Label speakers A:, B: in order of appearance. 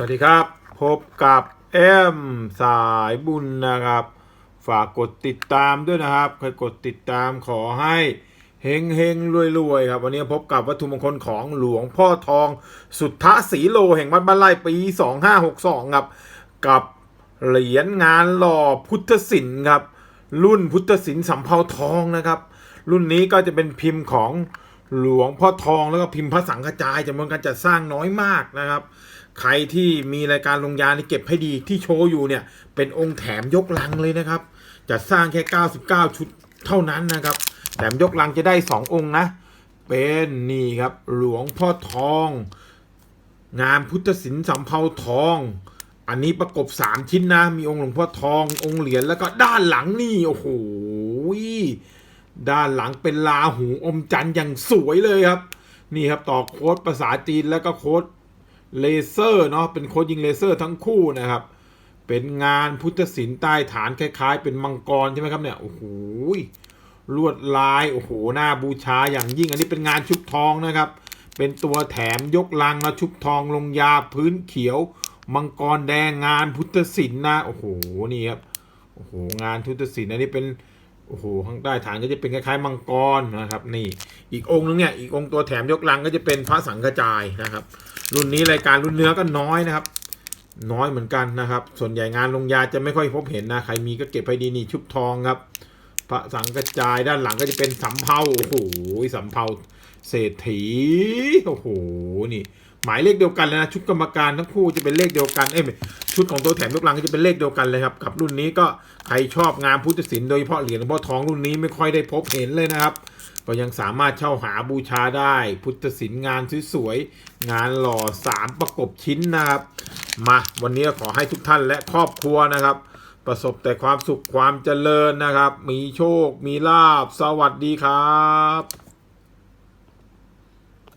A: สวัสดีครับ พบกับเอ็มสายบุญนะครับ ฝากกดติดตามด้วยนะครับใครกดติดตามขอให้เฮงเฮงรวยรวยครับ วันนี้พบกับวัตถุมงคลของหลวงพ่อทองสุทธสีโลแห่งวัดบ้านไร่ปี 2562 ครับ กับเหรียญงานหล่อพุทธศิลป์ครับ รุ่นพุทธศิลป์สำเภาทองนะครับ รุ่นนี้ก็จะเป็นพิมพ์ของ หลวงพ่อทองแล้วก็พิมพ์พระสังฆจายจำนวนการจัดสร้างน้อยมากนะครับ ใครที่มีรายการลงยาในเก็บให้ดีที่โชว์อยู่เนี่ย เป็นองค์แถมยกลังเลยนะครับ จัดสร้างแค่ 99 ชุดเท่านั้นนะครับ แถมยกลังจะได้ 2 องค์นะ เป็นนี่ครับหลวงพ่อทอง งามพุทธศิลป์สำเภาทอง อันนี้ประกบ 3 ชิ้นนะ มีองค์หลวงพ่อทอง องค์เหรียญแล้วก็ด้านหลังนี่โอ้โห ด้านหลังเป็นลาหูอมจันทร์อย่างสวยเลยครับ นี่ครับต่อโค้ดภาษาจีนแล้วก็โค้ดเลเซอร์เนาะเป็นโค้ดยิงเลเซอร์ทั้งคู่นะครับ เป็นงานพุทธศิลป์ใต้ฐานคล้าย ๆ เป็นมังกรใช่ไหมครับเนี่ยโอ้โหลวดลายโอ้โหหน้าบูชาอย่างยิ่งอันนี้เป็นงานชุบทองนะครับ เป็นตัวแถมยกลังนะชุบทองลงยาพื้นเขียว มังกรแดงงานพุทธศิลป์นะโอ้โหนี่ครับโอ้โหงานพุทธศิลป์อันนี้เป็น โอ้โหข้างใต้ฐานก็จะเป็นคล้ายๆมังกรนะครับ นี่อีกองค์นึงเนี่ยอีกองค์ตัวแถมยกลังก็จะเป็นพระสังฆจายนะครับ รุ่นนี้รายการรุ่นเนื้อก็น้อยนะครับ น้อยเหมือนกันนะครับ ส่วนใหญ่งานลงยาจะไม่ค่อยพบเห็นนะ ใครมีก็เก็บไปดีนี่ชุบทองครับ พระสังฆจายด้านหลังก็จะเป็นสำเภาโอ้โหสำเภาเศรษฐีโอ้โหนี่ หมายเลขเดียวกันเลยนะชุดกรรมการทั้งคู่จะเป็นเลขเดียวกันเอ้ยชุดของตัวแถมยกลังก็จะเป็นเลขเดียวกันเลยครับกับรุ่นนี้ก็ใครชอบงานพุทธศิลป์โดยเฉพาะเหรียญหลวงพ่อทองรุ่นนี้ไม่ค่อยได้พบเห็นเลยนะครับ ก็ยังสามารถเช่าหาบูชาได้ พุทธศิลป์งานสวยๆงานหล่อสามประกบชิ้นนะครับ มาวันนี้ขอให้ทุกท่านและครอบครัวนะครับ ประสบแต่ความสุขความเจริญนะครับ มีโชค มีลาบสวัสดีครับ